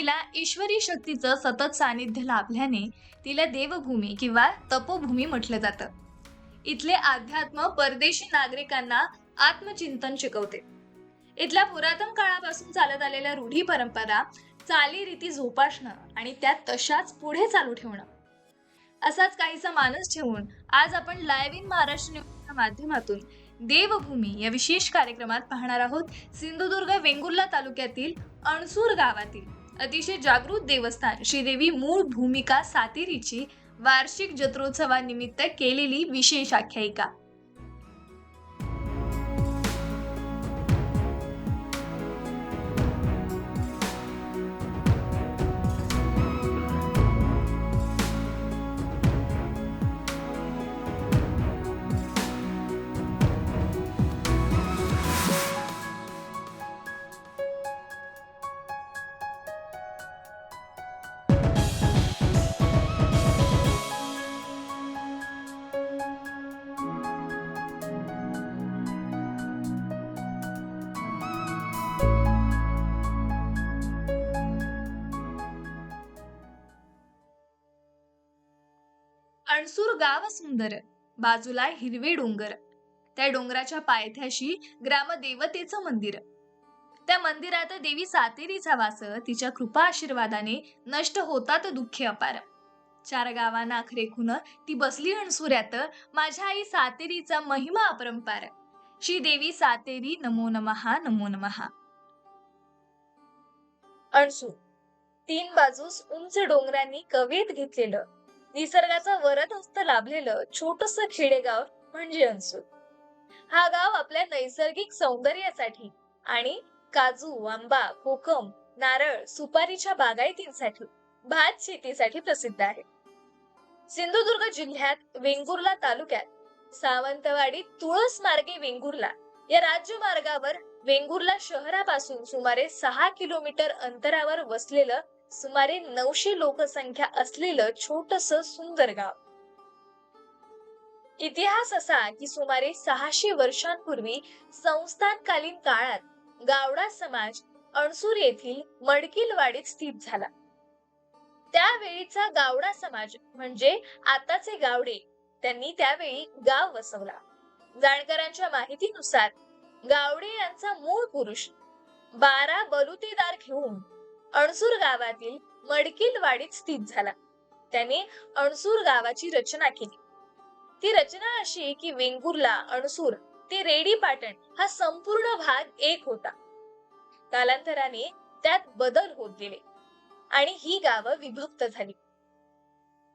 श्रीदेवीला ईश्वरी शक्तीचं सतत सानिध्य लाभल्याने तिला देवभूमी किंवा तपोभूमी म्हटलं जातं. इथले अध्यात्म परदेशी नागरिकांना आत्मचिंतन शिकवते. इथल्या पुरातन काळापासून चालत आलेल्या रूढी परंपरा चालीरीती जोपासणं आणि त्या तशाच पुढे चालू ठेवणं. असाच काहीसा मानस ठेवून आज आपण लाईव्ह इन महाराष्ट्र न्यूजच्या माध्यमातून देवभूमी या विशेष कार्यक्रमात पाहणार आहोत सिंधुदुर्ग वेंगुर्ला तालुक्यातील अणसूर गावातील. अतिशय जागृत देवस्थान. श्रीदेवी मूळ भूमिका सातेरीची वार्षिक जत्रोत्सवानिमित्त केलेली विशेष आख्यायिका. अणसूर गाव सुंदर बाजूला हिरवे डोंगर. त्या डोंगराच्या पायथ्याशी ग्रामदेवतेचं मंदिर. त्या मंदिरात देवी सातेरीचा वास तिच्या कृपा आशीर्वादाने नष्ट होतात दुःखे अपार. चार गावांना आखरेखून ती बसली अणसुऱ्यात माझ्या आई सातेरीचा महिमा अपरंपार. श्री देवी सातेरी नमो नमहा नमो नमहा अणसूर तीन बाजूस उंच डोंगरांनी कवेत घेतलेलं. निसर्गाचं वरद हस्त लाभलेलं छोटस खेडेगाव म्हणजे अनसूर. हा गाव आपल्या नैसर्गिक सौंदर्यासाठी आणि काजू आंबा कोकम नारळ सुपारीच्या बागायतींसाठी भात शेतीसाठी प्रसिद्ध आहे. सिंधुदुर्ग जिल्ह्यात वेंगुर्ला तालुक्यात सावंतवाडी तुळस मार्गे वेंगुर्ला या राज्यमार्गावर वेंगुर्ला शहरापासून सुमारे सहा किलोमीटर अंतरावर वसलेलं सुमारे नऊशे लोकसंख्या असलेलं छोटस सुंदर गाव. इतिहास असा की सुमारे सहाशे वर्षांपूर्वी संस्थानकालीन काळात गावडा समाज अणसूर येथील मडकिलवाडीत स्थित झाला. त्यावेळीचा गावडा समाज म्हणजे आताचे गावडे त्यांनी त्यावेळी गाव वसवला. जाणकारांच्या माहितीनुसार गावडे यांचा मूळ पुरुष बारा बलुतेदार घेऊन अणसूर गावातील मडकिलवाडीत स्थित झाला. त्याने अणसूर गावाची रचना केली. ती रचना अशी की वेंगुर्ला अणसूर ते रेडी पाटण हा संपूर्ण भाग एक होता. कालांतराने त्यात बदल होत गेले आणि ही गावं विभक्त झाली.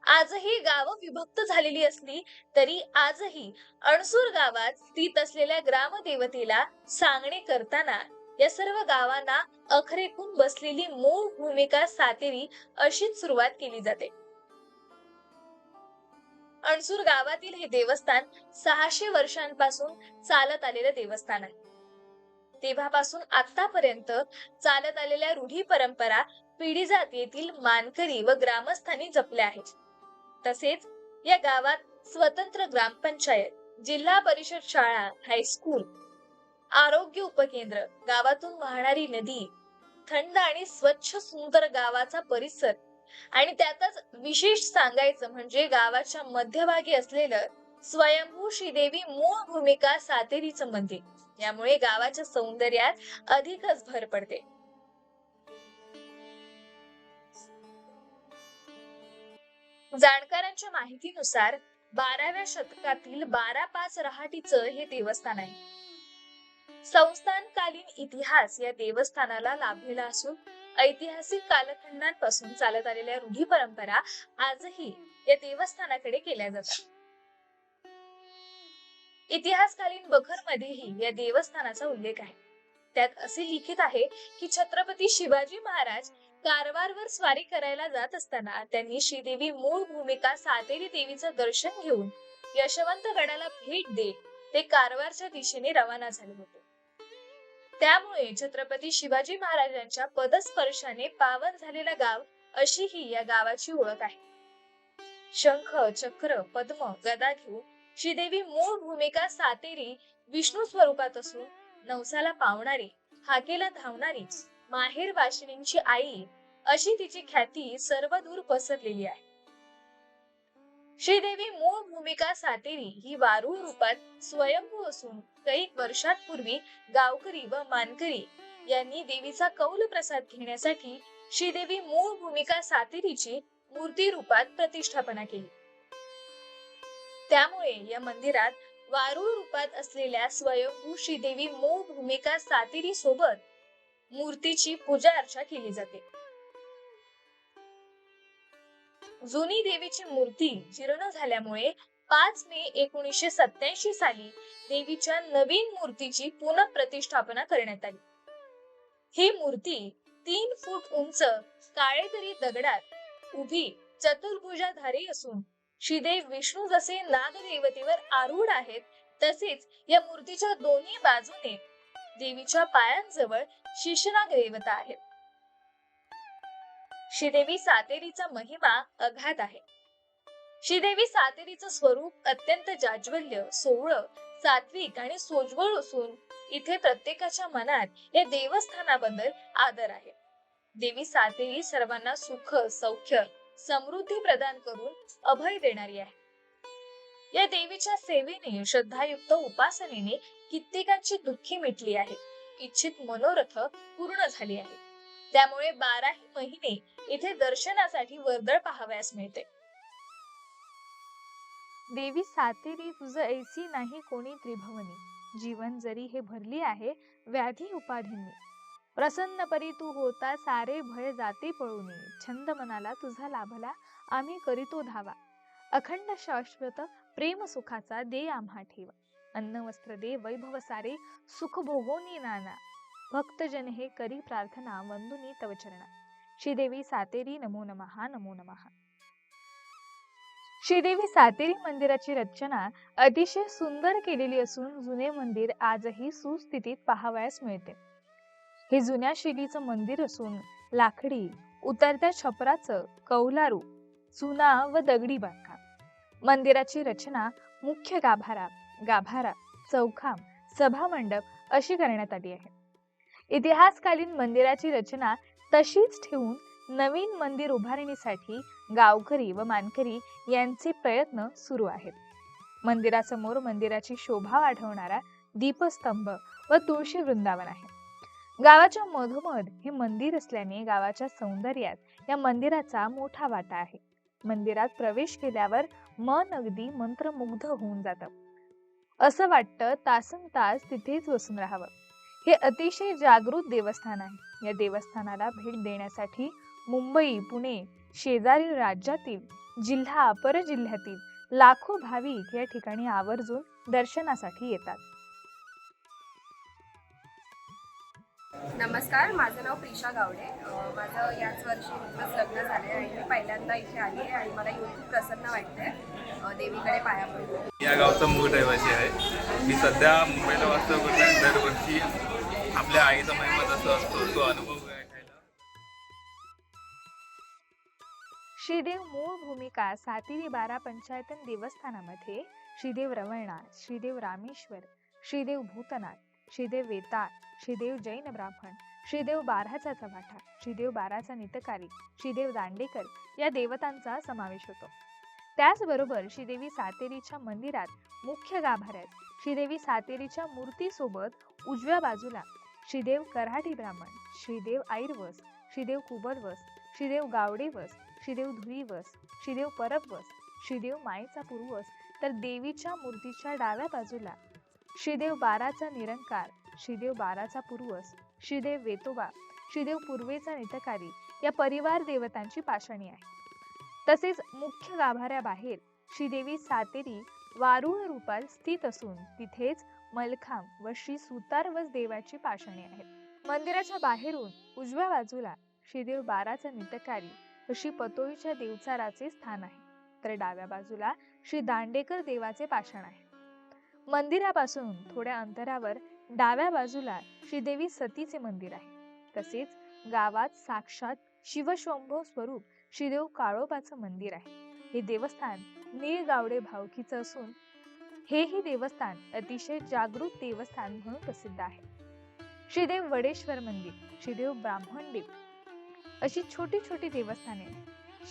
आजही गावं विभक्त झालेली असली तरी आजही अणसूर गावात स्थित असलेल्या ग्रामदेवतेला सांगणे करताना या सर्व गावांना अखरेकून बसलेली मूळ भूमिका सातेरी अशीच सुरुवात केली जाते. अणसूर गावातील हे देवस्थान सहाशे वर्षांपासून चालत आलेलं देवस्थान आहे. तेव्हापासून आतापर्यंत चालत आलेल्या रूढी परंपरा पिढी येथील मानकरी व ग्रामस्थांनी जपल्या आहेत. तसेच या गावात स्वतंत्र ग्रामपंचायत जिल्हा परिषद शाळा हायस्कूल आरोग्य उपकेंद्र गावातून वाहणारी नदी थंड आणि स्वच्छ सुंदर गावाचा परिसर. आणि त्यातच विशेष सांगायचं म्हणजे गावाच्या मध्यभागी असलेलं स्वयंभू श्रीदेवी मूळ भूमिका सातेरीचं मंदिर. यामुळे गावाच्या सौंदर्यात अधिकच भर पडते. जाणकारांच्या माहितीनुसार बाराव्या शतकातील बारा पाच रहाटीचं हे देवस्थान आहे. संस्थानकालीन इतिहास या देवस्थानाला लाभलेला असून ऐतिहासिक कालखंडांपासून चालत आलेल्या रूढी परंपरा आजही या देवस्थानाकडे केल्या जातात. इतिहासकालीन बखर मध्येही या देवस्थानाचा उल्लेख आहे. त्यात असे लिखित आहे की छत्रपती शिवाजी महाराज कारवारवर स्वारी करायला जात असताना त्यांनी श्रीदेवी मूळ भूमिका सातेरी देवीचं दर्शन घेऊन यशवंत गडाला भेट देत ते कारवारच्या दिशेने रवाना झाले होते. त्यामुळे छत्रपती शिवाजी महाराजांच्या पदस्पर्शाने पावन झालेला गाव अशी ही या गावाची ओळख आहे. शंख चक्र पद्म गदा घेऊन श्रीदेवी मूळ भूमिका सातेरी विष्णू स्वरूपात असून नवसाला पावणारी हाकेला धावणारी माहेर वाशिनींची आई अशी तिची ख्याती सर्व दूर पसरलेली आहे. श्रीदेवी मूळ भूमिका सातेरी ही वारुळ रूपात स्वयंभू असून कैक वर्षांपूर्वी गावकरी व मानकरी यांनी देवीचा कौल प्रसाद घेण्यासाठी श्रीदेवी मूळ भूमिका सातेरीची मूर्ती रूपात प्रतिष्ठापना केली. त्यामुळे या मंदिरात वारूळ रूपात असलेल्या स्वयंभू श्रीदेवी मूळ भूमिका सातेरी सोबत मूर्तीची पूजा अर्चा केली जाते. जुनी देवीची मूर्ती जीर्ण झाल्यामुळे पाच मे एकोणीसशे सत्याऐंशी साली देवीच्या नवीन मूर्तीची पुनःप्रतिष्ठापना करण्यात आली. ही मूर्ती तीन फूट उंच काळेदरी दगडात उभी चतुर्भुजाधारी असून श्रीदेव विष्णू जसे नागदेवतेवर आरूढ आहेत तसेच या मूर्तीच्या दोन्ही बाजूने देवीच्या पायांजवळ शिशनाग देवता आहेत. श्रीदेवी सातेरीचा महिमा अगाध आहे. श्रीदेवी सातेरीचं स्वरूप अत्यंत जाज्वल्य सोहळ सात्विक आणि सोज्वळ असून इथे प्रत्येकाच्या मनात या देवस्थानाबद्दल आदर आहे. देवी सातेरी सर्वांना सुख सौख्य समृद्धी प्रदान करून अभय देणारी आहे. या देवीच्या सेवेने श्रद्धायुक्त उपासनेने कित्येकांची दुःखी मिटली आहे. इच्छित मनोरथ पूर्ण झाली आहे. त्यामुळे बाराही महिने इथे दर्शनासाठी वर्दळ पाहावयास मिळते. देवी सातेरी तुझ ऐसी नाही कोणी त्रिभवनी. जीवन जरी हे भरली आहे व्याधी उपाधींनी. प्रसन्न परी तू होता सारे भय जाते पळून. छंद मनाला तुझा लाभला आम्ही करीतो धावा. अखंड शाश्वत प्रेम सुखाचा दे आम्हा ठेवा. अन्न वस्त्र दे वैभव सारे सुख भोगोनी नाना. भक्तजन हे करी प्रार्थना वंदुनी तवचरणा श्रीदेवी सातेरी नमो नमहा नमो नमहा श्रीदेवी सातेरी मंदिराची रचना अतिशय सुंदर केलेली असून जुने मंदिर आजही सुस्थितीत पाहावयास मिळते. हे जुन्या शैलीचं मंदिर असून लाकडी उतरत्या छपराचं कौलारू चुना व दगडी बांधकाम. मंदिराची रचना मुख्य गाभारा गाभारा चौखाम सभामंडप अशी करण्यात आली आहे. इतिहासकालीन मंदिराची रचना तशीच ठेवून नवीन मंदिर उभारणीसाठी गावकरी व मानकरी यांचे प्रयत्न सुरू आहेत. मंदिरासमोर मंदिराची शोभा वाढवणारा दीपस्तंभ व तुळशी वृंदावन आहे. गावाच्या मधोमध हे मंदिर असल्याने गावाच्या सौंदर्यात या मंदिराचा मोठा वाटा आहे. मंदिरात प्रवेश केल्यावर मन अगदी मंत्रमुग्ध होऊन जातं. असं वाटतं तासन तास तिथेच बसून राहावं. हे अतिशय जागृत देवस्थान आहे. या देवस्थानाला भेट देण्यासाठी मुंबई पुणे शेजारील राज्यातील जिल्हा परजिल्ह्यातील लाखो भाविक या ठिकाणी आवर्जून दर्शनासाठी येतात. नमस्कार माझं नाव प्रिशा गावडे. माझं याच वर्षी नुकतंच लग्न झाले आणि मी पहिल्यांदा इथे आली आहे आणि मला येऊन खूप प्रसन्न वाटते देवीकडे पाया पडून या गावचा मूळ रहिवासी आहे. मी सध्या मुंबईला वास्तव करतो दरवर्षी आपल्या आईचा महिमा जसा असतो तो अनुभव श्रीदेव मूळ भूमिका सातिरी बारा पंचायतन देवस्थानामध्ये श्रीदेव रवळनाथ श्रीदेव रामेश्वर श्रीदेव भूतनाथ श्रीदेव वेताळ श्रीदेव जैन ब्राह्मण श्रीदेव बाराचा चव्हाटा श्रीदेव बाराचा नितकारी श्रीदेव दांडेकर या देवतांचा समावेश होतो. त्याचबरोबर श्रीदेवी सातेरीच्या मंदिरात मुख्य गाभाऱ्यात श्रीदेवी सातेरीच्या मूर्तीसोबत उजव्या बाजूला श्रीदेव कराठी ब्राह्मण श्रीदेव आईरवस श्रीदेव कुबरवस श्रीदेव गावडेवस श्रीदेव धुईवस श्रीदेव परबवस श्रीदेव मायेचा पूर्वस तर देवीच्या मूर्तीच्या डाव्या बाजूला श्रीदेव बाराचा निरंकार श्रीदेव बाराचा पूर्वस श्रीदेव वेतोबा श्रीदेव पूर्वेचा नितकारी या परिवार देवतांची पाषाणी आहे. तसेच मुख्य गाभाऱ्याबाहेर श्रीदेवी सातेरी वारुळ रूपात स्थित असून तिथेच मलखांब व श्री सुतारवस देवाची पाषाणी आहेत. मंदिराच्या बाहेरून उजव्या बाजूला श्रीदेव बाराचा नितकारी श्री पतोईच्या देवचाराचे स्थान आहे. तर डाव्या बाजूला श्री दांडेकर देवाचे पाषाण आहे. मंदिरापासून थोड्या अंतरावर डाव्या बाजूला श्रीदेवी सतीचे मंदिर आहे. तसेच गावात साक्षात शिवशंभो स्वरूप श्रीदेव काळोबाचं मंदिर आहे. हे देवस्थान नीळगावडे भावकीचं असून हेही देवस्थान अतिशय जागृत देवस्थान म्हणून प्रसिद्ध आहे. श्रीदेव वडेश्वर मंदिर श्रीदेव ब्राह्मण देव अशी छोटी छोटी देवस्थाने.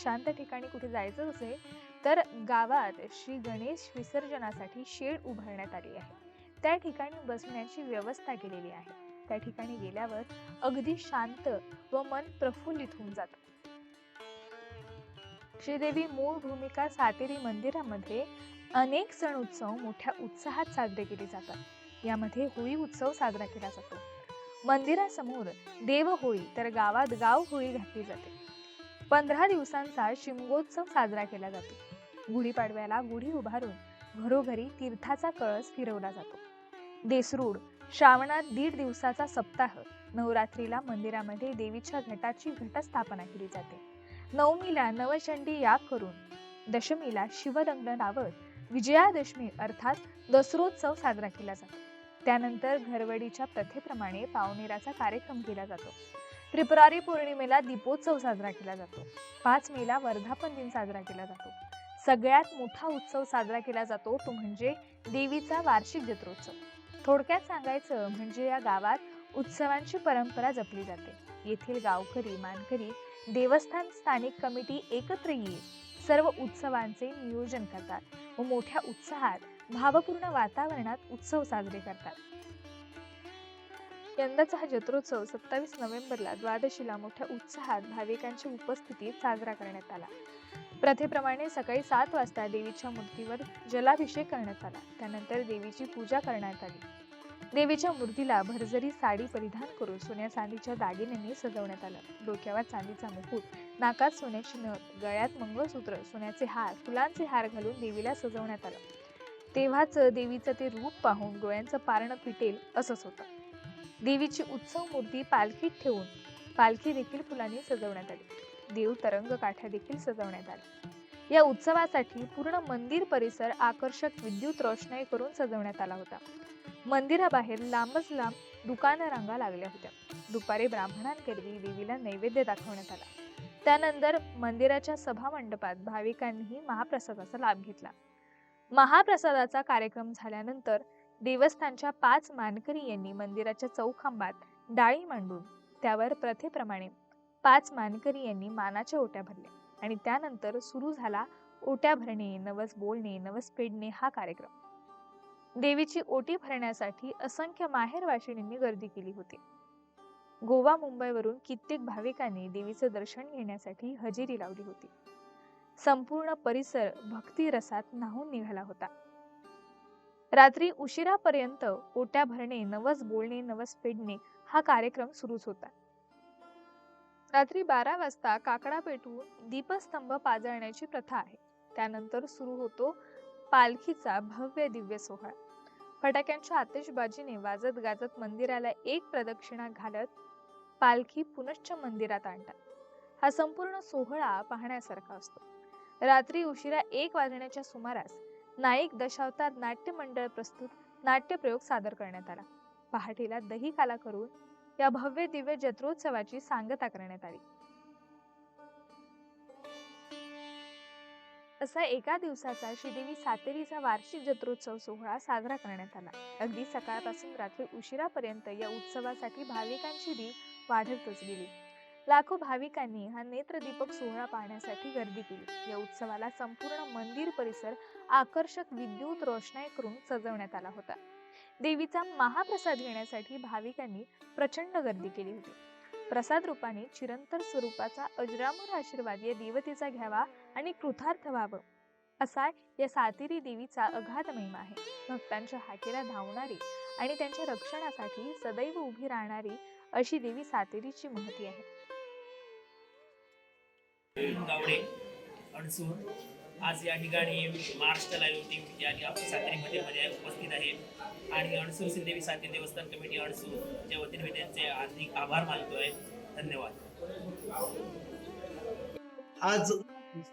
शांत ठिकाणी कुठे जायचं असेल तर गावात श्री गणेश विसर्जनासाठी शेड उभारण्यात आली आहे. त्या ठिकाणी बसण्याची व्यवस्था केलेली आहे. त्या ठिकाणी गेल्यावर अगदी शांत व मन प्रफुल्लित होऊन जातं. श्रीदेवी मूळ भूमिका सातेरी मंदिरामध्ये अनेक सण उत्सव मोठ्या उत्साहात साजरे केले जातात. यामध्ये होळी उत्सव साजरा केला जातो. मंदिरासमोर देव होळी तर गावात गाव होळी घातली जाते. पंधरा दिवसांचा शिमगोत्सव साजरा केला जातो. गुढीपाडव्याला गुढी उभारून घरोघरी तीर्थाचा कळस फिरवला जातो. देसरूड श्रावणात दीड दिवसाचा सप्ताह नवरात्रीला मंदिरामध्ये देवीच्या घटाची घटस्थापना केली जाते. नवमीला नवचंडी याग करून दशमीला शिवलग्न लावत विजयादशमी अर्थात दसरोत्सव साजरा केला जातो. त्यानंतर घरवडीच्या प्रथेप्रमाणे पावनेराचा कार्यक्रम केला जातो. त्रिपुरारी पौर्णिमेला दीपोत्सव साजरा केला जातो. पाच मेला वर्धापन दिन साजरा केला जातो. सगळ्यात मोठा उत्सव साजरा केला जातो तो म्हणजे देवीचा वार्षिक जत्रोत्सव. थोडक्यात सांगायचं म्हणजे या गावात उत्सवांची परंपरा जपली जाते. येथील गावकरी मानकरी देवस्थान स्थानिक कमिटी एकत्र येईल. सर्व उत्सवांचे नियोजन करतात व मोठ्या उत्साहात भावपूर्ण वातावरणात उत्सव साजरे करतात. यंदाचा हा जत्रोत्सव सत्तावीस नोव्हेंबरला द्वादशीला मोठ्या उत्साहात भाविकांची उपस्थितीत साजरा करण्यात आला. प्रथेप्रमाणे सकाळी सात वाजता देवीच्या मूर्तीवर जलाभिषेक करण्यात आला. त्यानंतर देवीची पूजा करण्यात आली. देवीच्या मूर्तीला भरजरी साडी परिधान करून सोन्या चांदीच्या दागिन्यांनी सजवण्यात आलं. डोक्यावर चांदीचा मुकुट नाकात सोन्याची नथ गळ्यात मंगळसूत्र सोन्याचे हार फुलांचे हार घालून देवीला सजवण्यात आलं. तेव्हाच देवीचं ते रूप पाहून डोळ्यांचं पारणं फिटेल असंच होतं. देवीची उत्सव मूर्ती पालखीत ठेवून पालखी देखील फुलांनी सजवण्यात आली. देव तरंग काठ्या देखील सजवण्यात आल्या. या उत्सवासाठी पूर्ण मंदिर परिसर आकर्षक विद्युत रोषणाई करून सजवण्यात आला होता. मंदिराबाहेर लांबच लांब दुकानं रांगा लागल्या होत्या. दुपारी ब्राह्मणांकरवी देवीला नैवेद्य दाखवण्यात आला. त्यानंतर मंदिराच्या सभामंडपात भाविकांनीही महाप्रसादाचा लाभ घेतला. महाप्रसादाचा कार्यक्रम झाल्यानंतर देवस्थानच्या पाच मानकरी यांनी मंदिराच्या चौखांबात डाळी मांडून त्यावर प्रथेप्रमाणे पाच मानकरी यांनी मानाच्या ओट्या भरल्या आणि त्यानंतर सुरू झाला ओट्या भरणे नवस बोलणे नवस पेडणे हा कार्यक्रम. देवीची ओटी भरण्यासाठी असंख्य माहेरवाशिणींनी गर्दी केली होती. गोवा मुंबईवरून कित्येक भाविकांनी देवीचं दर्शन घेण्यासाठी हजेरी लावली होती. संपूर्ण परिसर भक्तिरसात न्हावून निघाला होता. रात्री उशिरापर्यंत ओट्या भरणे नवस बोलणे नवस पेडणे हा कार्यक्रम सुरूच होता. रात्री बारा वाजता काकडा पेटवून दीपस्तंभ पाजळण्याची प्रथा आहे. त्यानंतर सुरू होतो पालखीचा भव्य दिव्य सोहळा. फटाक्यांच्या आतिषबाजीने वाजत गाजत मंदिराला एक प्रदक्षिणा घालत पालखी पुनश्च मंदिरात आणतात. हा संपूर्ण सोहळा पाहण्यासारखा असतो. रात्री उशिरा एक वाजण्याच्या सुमारास नाईक दशावतार नाट्य मंडळ प्रस्तुत नाट्यप्रयोग सादर करण्यात आला. पहाटेला दही काला करून या भव्य दिव्य जत्रोत्सवाची सांगता करण्यात आली. असा एका दिवसाचा श्रीदेवी सातेरीचा वार्षिक जत्रोत्सव सोहळा साजरा करण्यात आला. अगदी सकाळपासून रात्री उशिरापर्यंत या उत्सवासाठी भाविकांची दी वाढतच गेली. लाखो भाविकांनी हा नेत्रदीपक सोहळा पाहण्यासाठी गर्दी केली. या उत्सवाला संपूर्ण मंदिर परिसर आकर्षक विद्युत रोषणाई करून सजवण्यात आला होता. देवीचा महाप्रसाद घेण्यासाठी भाविकांनी प्रचंड गर्दी केली होती. प्रसाद रूपाने चिरंतर स्वरूपाचा अजरामर आशीर्वाद या देवतेचा घ्यावा आणि कृतार्थ व्हावं असा या सातेरी देवीचा अगाध महिमा आहे. भक्तांच्या हाकेला धावणारी आणि त्यांच्या रक्षणासाठी सदैव उभी राहणारी अशी देवी सातेरीची महती आहे. गावडे अडसूर आज या ठिकाणी महाराष्ट्र लाईव्ह टीव्ही आणि सातारी मध्ये उपस्थित आहे. आणि अडसूर श्रीदेवी साती देवस्थान कमिटी अडसूळच्या वतीने मी त्यांचे हार्दिक आभार मानतोय. धन्यवाद. आज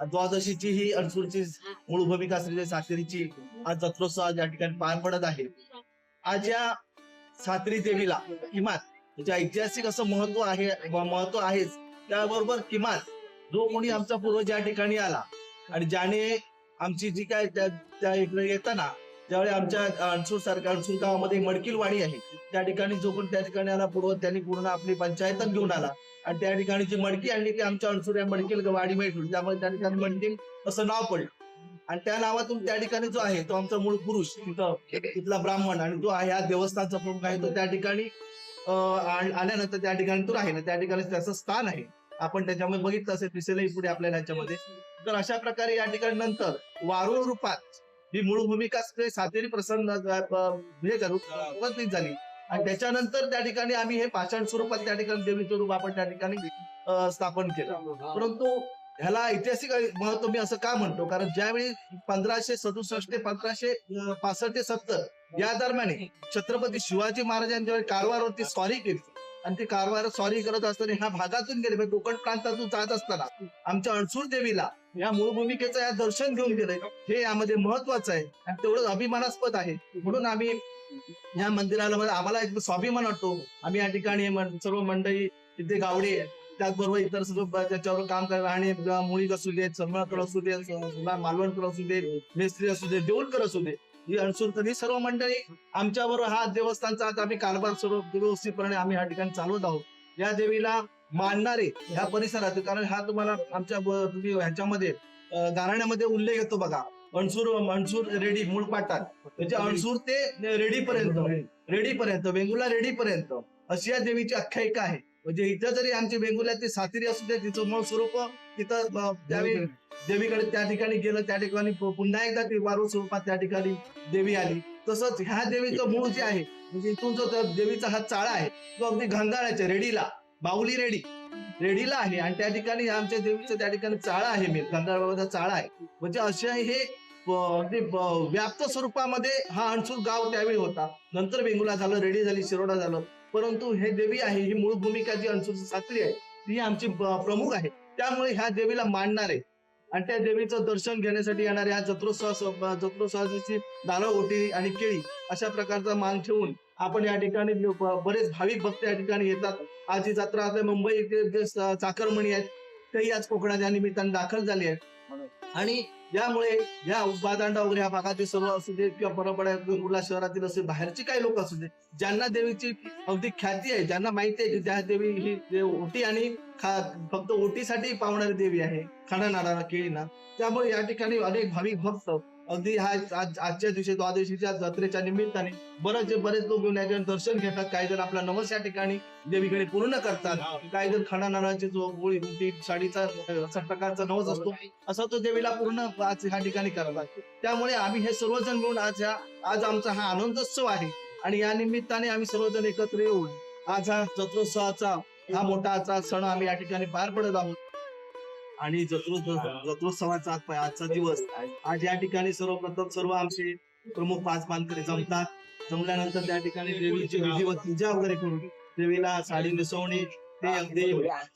द्वादशीची ही अडसूरची मूळ भूमिका असलेली सातेरीची आज जत्रोत्सव आज या ठिकाणी पार पडत आहे. आज या सात्री देवीला किमान म्हणजे ऐतिहासिक असं महत्त्व आहे महत्त्व आहेच त्याबरोबर किमान जो कोणी आमचा पूर्वज या ठिकाणी आला आणि ज्याने आमची जी काय त्या इकडे येताना ज्यावेळी आमच्या अणसूर सारख्या अणसूर गावामध्ये मडकील वाडी आहे त्या ठिकाणी जो कोण त्या ठिकाणी आला पूर्वज त्यांनी पूर्ण आपली पंचायत घेऊन आला. आणि त्या ठिकाणी जी मडकी आणली ती आमच्या अणसूर या मडकील वाडी माहीत त्यामुळे त्या ठिकाणी मडकील असं नाव पडलं. आणि त्या नावातून त्या ठिकाणी जो आहे तो आमचा मूळ पुरुष तिथं तिथला ब्राह्मण आणि जो आहे हा देवस्थानचा प्रमुख आहे तो त्या ठिकाणी आल्यानंतर त्या ठिकाणी तो राहील. त्या ठिकाणी त्याचं स्थान आहे. आपण त्याच्यामध्ये बघितलं असेल दिसेलही पुढे आपल्याला ह्याच्यामध्ये. तर अशा प्रकारे या ठिकाणी नंतर वारूळ रूपात ही मूळ भूमिका सातेरी प्रसन्न हे उपस्थित झाली. आणि त्याच्यानंतर त्या ठिकाणी आम्ही हे पाषाण स्वरूपात त्या ठिकाणी देवीचं रूप आपण त्या ठिकाणी स्थापन केलं. परंतु ह्याला ऐतिहासिक महत्त्व मी असं का म्हणतो? कारण ज्यावेळी पंधराशे सदुसष्ट ते पंधराशे पासष्ट ते सत्तर या दरम्यान छत्रपती शिवाजी महाराजांच्या कारवारवरती स्वारी केली. आणि ते कारवार सॉरी करत असताना ह्या भागातून गेले म्हणजे कोकण प्रांतातून जात असताना आमच्या अणसूर देवीला या मूळ भूमिकेचं या दर्शन घेऊन गेलंय हे यामध्ये महत्वाचं आहे आणि तेवढं अभिमानास्पद आहे. म्हणून आम्ही या मंदिराला आम्हाला एक स्वाभिमान वाटतो. आम्ही या ठिकाणी सर्व मंडळी तिथे गावडे त्याचबरोबर इतर सर्व त्याच्यावर काम करत आणि मुळीक असू देत समळकर असू देत मालवणकर असू देत मेस्त्री असू देत देऊळकर असू दे ही अणसूर ही सर्व मंडळी आमच्याबरोबर हा देवस्थानचा आज आम्ही कारभार सर्व व्यवस्थितपणे आम्ही या ठिकाणी चालवत आहोत. या देवीला मानणारे ह्या परिसरात कारण हा तुम्हाला आमच्या तुम्ही ह्याच्यामध्ये गाराण्यामध्ये उल्लेख येतो बघा. अणसूर अणसूर रेडी मूळ पाटात म्हणजे अणसूर ते रेडी पर्यंत रेडी पर्यंत वेंगुला रेडी पर्यंत अशी या देवीची आख्यायिका आहे. म्हणजे इथं जरी आमची वेंगुला ती सातिरी असू दे तिचं मूळ स्वरूप तिथं अं, त्यावेळी देवीकडे. त्या ठिकाणी गेलं त्या ठिकाणी पुन्हा एकदा ती वारू स्वरूपात त्या ठिकाणी देवी आली. तसंच ह्या देवीचं मूळ जे आहे म्हणजे इथून जो देवीचा हा चाळा आहे तो अगदी घंगाळाच्या रेडीला बाहुली रेडी. रेडीला आहे आणि त्या ठिकाणी आमच्या देवीचं त्या ठिकाणी चाळा आहे मी गंगाळबाबाचा चाळा आहे. म्हणजे असे हे अगदी व्याप्त स्वरूपामध्ये हा अणसूर गाव त्यावेळी होता. नंतर वेंगुला झालं रेडी झाली शिरोडा झालं. परंतु हे देवी आहे ही मूळ भूमिका जी अंशुची सात्री आहे ती आमची प्रमुख आहे. त्यामुळे ह्या देवीला मानणारे आणि त्या देवीचं दर्शन घेण्यासाठी येणाऱ्या जत्रोत्सव जत्रोत्सवाची नारळ ओटी आणि केळी अशा प्रकारचा मान ठेवून आपण या ठिकाणी बरेच भाविक भक्त या ठिकाणी येतात. आज ही जत्रा आता मुंबई इथे जे चाकरमणी आहेत तेही आज कोकणाच्या निमित्ताने दाखल झाली आहेत आणि यामुळे या उपादांडा वगैरे ह्या भागातील सर्व असू दे किंवा परंपरा वेंगुर्ला शहरातील असे बाहेरचे काही लोक असू दे ज्यांना देवीची अगदी ख्याती आहे ज्यांना माहिती आहे की त्या देवी ही ओटी आणि खा फक्त ओटीसाठी पावणारी देवी आहे खाणा नाडा केळीना. त्यामुळे या ठिकाणी अनेक भाविक भक्त अगदी हा आज आजच्या दिवशी द्वादशीच्या जत्रेच्या निमित्ताने बरेच बरेच लोक येऊन याच्या दर्शन घेतात. काही जण आपला नवस या ठिकाणी देवीकडे पूर्ण करतात. काही जण खाणा नारळाची जो गोळी ती साडीचा प्रकारचा नवस असतो असा तो देवीला पूर्ण आज ह्या ठिकाणी करतात. त्यामुळे आम्ही हे सर्वजण मिळून आज ह्या आज आमचा हा आनंदोत्सव आहे. आणि या निमित्ताने आम्ही सर्वजण एकत्र येऊन आज हा जत्रोत्सवाचा हा मोठा आजचा सण आम्ही या ठिकाणी पार पडत आहोत. आणि जत्रोत्सव जत्रोत्सवाचा आज आजचा दिवस. आज या ठिकाणी सर्वप्रथम सर्व आमचे प्रमुख पाच मानकरी जमतात. जमल्यानंतर त्या ठिकाणी देवीची विधिवत पूजा वगैरे करून देवीला साडी नेसवणे ते अगदी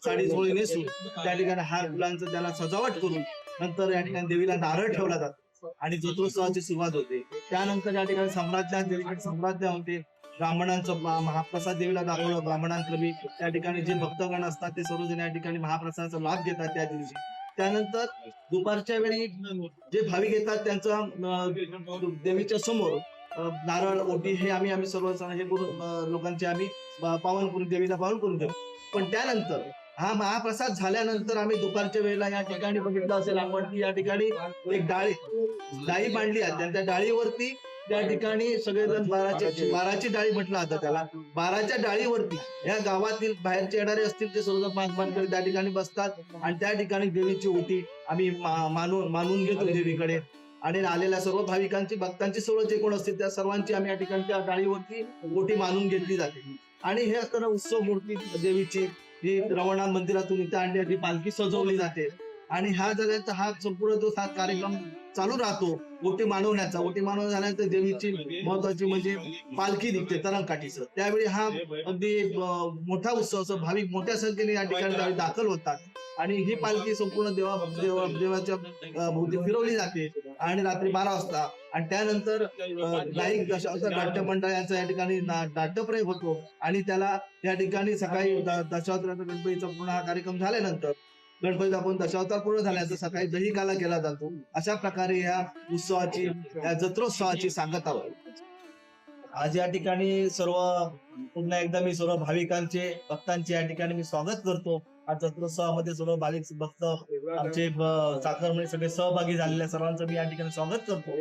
साडी चोळी नेसून त्या ठिकाणी हार फुलांचं त्याला सजावट करून नंतर या ठिकाणी देवीला नारळ ठेवला जातो. आणि जत्रोत्सवाची सुरुवात होते. त्यानंतर या ठिकाणी सम्राज्ञा देवीकडे सम्राज्ञा होते. ब्राह्मणांचं महाप्रसाद देवीला दाखवलं. ब्राह्मणांक्रमी त्या ठिकाणी जे भक्तगण असतात ते सर्वजण या ठिकाणी महाप्रसादाचा लाभ घेतात त्या दिवशी. त्यानंतर दुपारच्या वेळी जे भाविक येतात त्यांचं देवीच्या समोर नारळ ओटी हे आम्ही आम्ही सर्वजण हे लोकांचे आम्ही पावन करून देवीला पावन करून देऊ. पण त्यानंतर हा महाप्रसाद झाल्यानंतर आम्ही दुपारच्या वेळेला या ठिकाणी बघितलं असेल आपण की या ठिकाणी एक डाळी डाळी मांडली आहे. त्यांच्या त्या डाळीवरती त्या ठिकाणी सगळेजण बाराची बाराची डाळी म्हटलं जातं त्याला. बाराच्या डाळीवरती या गावातील बाहेरचे येणारे असतील ते सर्वजण पाच मानकरी त्या ठिकाणी बसतात. आणि त्या ठिकाणी देवीची ओटी आम्ही मानून मानून घेतो देवीकडे. आणि आलेल्या सर्व भाविकांची भक्तांची सर्व जे कोण असतील त्या सर्वांची आम्ही या ठिकाणी त्या डाळीवरती ओटी मानून घेतली जाते. आणि हे असताना उत्सव मूर्ती देवीची ही रवणाथ मंदिरातून इथे आणण्याची पालखी सजवली जाते. आणि हा झाल्यानंतर हा संपूर्ण जो हा कार्यक्रम चालू राहतो ओटी मानवण्याचा ओटी मानव झाल्यानंतर देवीची महत्वाची म्हणजे पालखी निघते तरंगकाठीचं. त्यावेळी हा अगदी मोठा उत्सव असं भाविक मोठ्या संख्येने या ठिकाणी दाखल होतात. आणि ही पालखी संपूर्ण देवा देवा देवाच्या भोवती फिरवली जाते. आणि रात्री बारा वाजता. आणि त्यानंतर अं, गायक दशावतार नाट्य मंडळ यांचा या ठिकाणी नाट्यप्रयोग होतो. आणि त्याला या ठिकाणी सकाळी दशावतार गणपतीचा पूर्ण हा कार्यक्रम झाल्यानंतर गणपती दाखवून दशावतार पूर्ण झाल्याचा सकाळी दही काला केला जातो. अशा प्रकारे ह्या उत्सवाची या जत्रोत्सवाची सांगत आहोत आज या ठिकाणी सर्व पुन्हा एकदा मी सर्व भाविकांचे भक्तांचे या ठिकाणी मी स्वागत करतो. आज जत्रोत्सवामध्ये सर्व भाविक भक्त आमचे ब- चाकरमणी सगळे सहभागी झालेल्या सर्वांचं मी या ठिकाणी स्वागत करतो.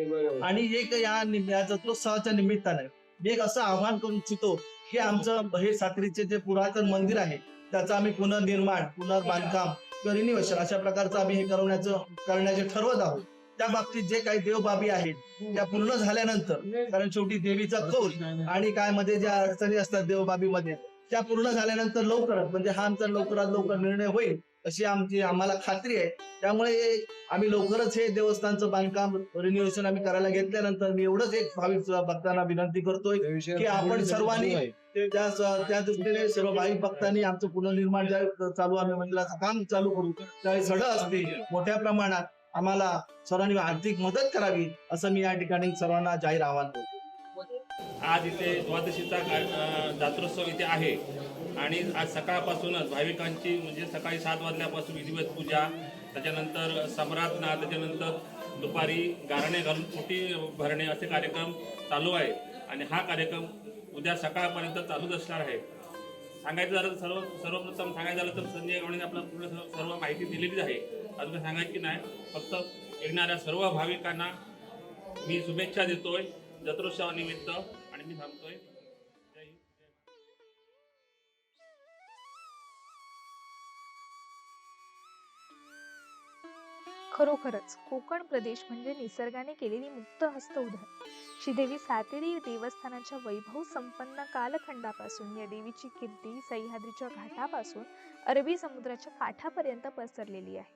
आणि एक या जत्रोत्सवाच्या निमित्ताने मी एक असं आव्हान करू इच्छितो की आमचं हे साक्रीचे जे पुरातन मंदिर आहे त्याचं आम्ही पुनर्निर्माण पुनर्बांधकाम किंवा रिनिवेशन अशा प्रकारचं आम्ही हे करण्याचं करण्याचे ठरवत आहोत. त्या बाबतीत जे काही देवबाबी आहेत त्या पूर्ण झाल्यानंतर कारण शेवटी देवीचा कौल आणि काय मध्ये ज्या अडचणी असतात देवबाबीमध्ये त्या पूर्ण झाल्यानंतर लवकरच म्हणजे हा आमचा लवकरात लवकर निर्णय होईल अशी आमची आम्हाला खात्री आहे. त्यामुळे आम्ही लवकरच हे देवस्थानचं बांधकाम रिन्युएशन आम्ही करायला घेतल्यानंतर मी एवढंच एक भाविक भक्तांना विनंती करतोय की आपण सर्वांनी त्या त्या दृष्टीने सर्व भाई भक्तांनी आमचं पुनर्निर्माण ज्या चालू आम्ही मंदिराचं काम चालू करू. त्यावेळी सडं असते मोठ्या प्रमाणात आम्हाला सर्वांनी आर्थिक मदत करावी असं मी या ठिकाणी सर्वांना जाहीर आव्हान करतो. आज इथे द्वादशीचा जात्रोत्सव इथे आहे. आणि आज सकाळपासूनच भाविकांची म्हणजे सकाळी सात वाजल्यापासून विधिवत पूजा त्याच्यानंतर सम्राजना त्याच्यानंतर दुपारी गारणे घालून पोटी भरणे असे कार्यक्रम चालू आहे. आणि हा कार्यक्रम उद्या सकाळपर्यंत चालूच असणार आहे. सांगायचं झालं तर सर्व सर्वप्रथम सांगायचं झालं तर संजय गवळीने आपला पूर्ण सर्व माहिती दिलेलीच आहे. अजून सांगायची नाही फक्त येणाऱ्या सर्व भाविकांना मी शुभेच्छा देतोय जत्रोत्सवानिमित्त आणि मी थांबतोय. खरोखरच कोकण प्रदेश म्हणजे निसर्गाने केलेली मुक्त हस्त उदाहरण श्रीदेवी सातेरी देवस्थानाच्या वैभव संपन्न कालखंडापासून या देवीची कीर्ती सह्याद्रीच्या घाटापासून अरबी समुद्राच्या काठापर्यंत पसरलेली आहे.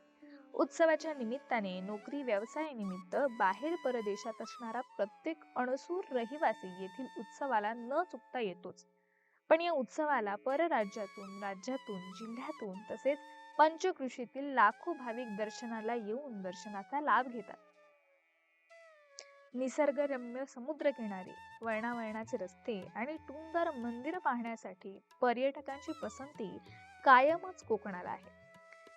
उत्सवाच्या निमित्ताने नोकरी व्यवसायानिमित्त बाहेर परदेशात असणारा प्रत्येक अणसूर रहिवासी येथील उत्सवाला न चुकता येतोच. पण या उत्सवाला परराज्यातून राज्यातून जिल्ह्यातून तसेच पंचकृषीतील लाखो भाविक दर्शनाला येऊन दर्शनाचा लाभ घेतात. निसर्गरम्य समुद्रकिनारी वळणावळणाचे रस्ते आणि टुंगार मंदिर पाहण्यासाठी पर्यटकांची पसंती कायमच कोकणाला आहे.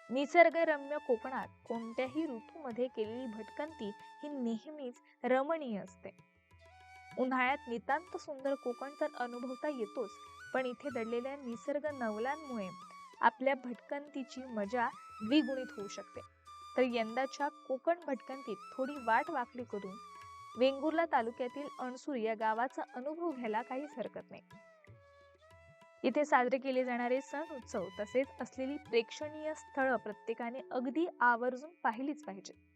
निसर्गरम्य कोकणात कोणत्याही ऋतूमध्ये केलेली भटकंती ही नेहमीच रमणीय असते. उन्हाळ्यात नितांत सुंदर कोकण तर अनुभवता येतोच पण इथे दडलेल्या निसर्ग नवलांमुळे आपल्या भटकंतीची मजा द्विगुणित होऊ शकते. तर यंदाच्या कोकण भटकंतीत थोडी वाट वाकडी करून वेंगुर्ला तालुक्यातील अणसूर या गावाचा अनुभव घ्यायला काहीच हरकत नाही. इथे साजरे केले जाणारे सण उत्सव तसेच असलेली प्रेक्षणीय स्थळं प्रत्येकाने अगदी आवर्जून पाहिलीच पाहिजे